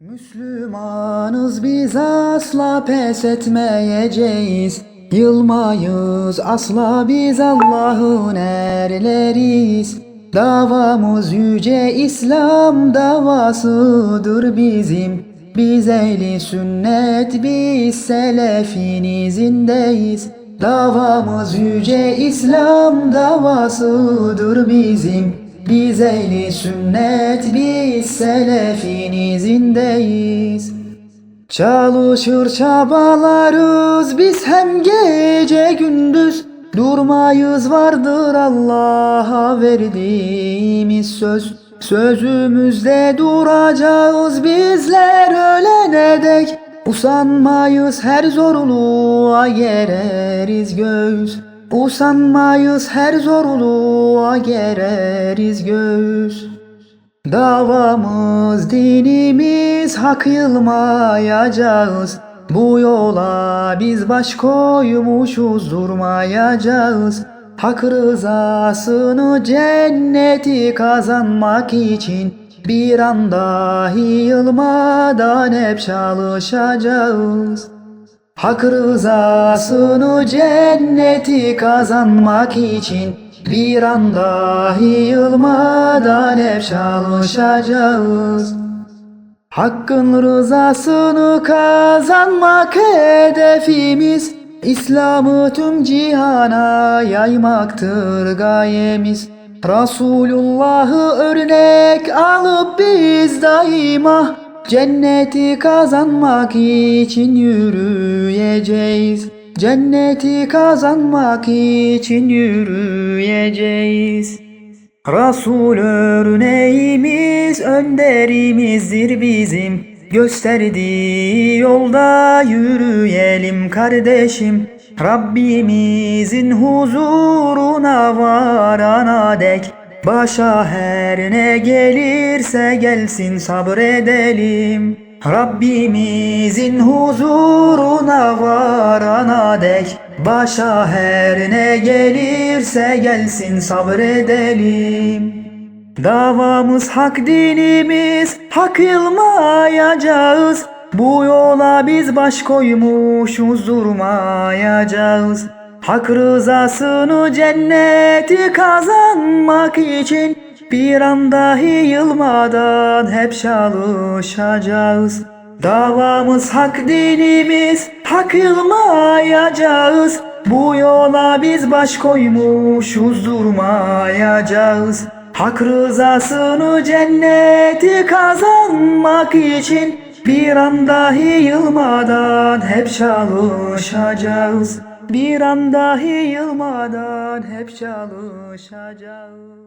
Müslümanız biz asla pes etmeyeceğiz. Yılmayız asla biz Allah'ın erleriyiz. Davamız yüce İslam davasıdır bizim. Biz ehli sünnet biz selefin izindeyiz. Davamız yüce İslam davasıdır bizim. Biz ehli sünnet biz selefin izindeyiz. Çalışır çabalarız biz hem gece gündüz Durmayız vardır Allah'a verdiğimiz söz. Sözümüzde duracağız bizler ölene dek Usanmayız her zorluğa gereriz göğüs Usanmayız her zorluğa gereriz göğüs Davamız, dinimiz hak yılmayacağız. Bu yola biz baş koymuşuz durmayacağız. Hak rızasını cenneti kazanmak için bir an dahi yılmadan hep çalışacağız. Hak rızasını cenneti kazanmak için bir an dahi yılmadan hep çalışacağız. Hakkın rızasını kazanmak hedefimiz İslam'ı tüm cihana yaymaktır gayemiz Resulullah'ı örnek alıp biz daima Cenneti kazanmak için yürüyeceğiz. Cenneti kazanmak için yürüyeceğiz. Resul örneğimiz önderimizdir bizim. Gösterdiği yolda yürüyelim kardeşim. Rabbimizin huzuruna varana dek Başa her ne gelirse gelsin sabredelim. Rabbimizin huzuruna varana dek Başa her ne gelirse gelsin sabredelim. Davamız hak dinimiz hak yılmayacağız. Bu yola biz baş koymuşuz durmayacağız Hak rızasını cenneti kazanmak için bir an dahi yılmadan hep çalışacağız. Davamız hak dinimiz, hak yılmayacağız. Bu yola biz baş koymuşuz durmayacağız. Hak rızasını cenneti kazanmak için bir an dahi yılmadan hep çalışacağız. Bir an dahi yılmadan hep çalışacağız.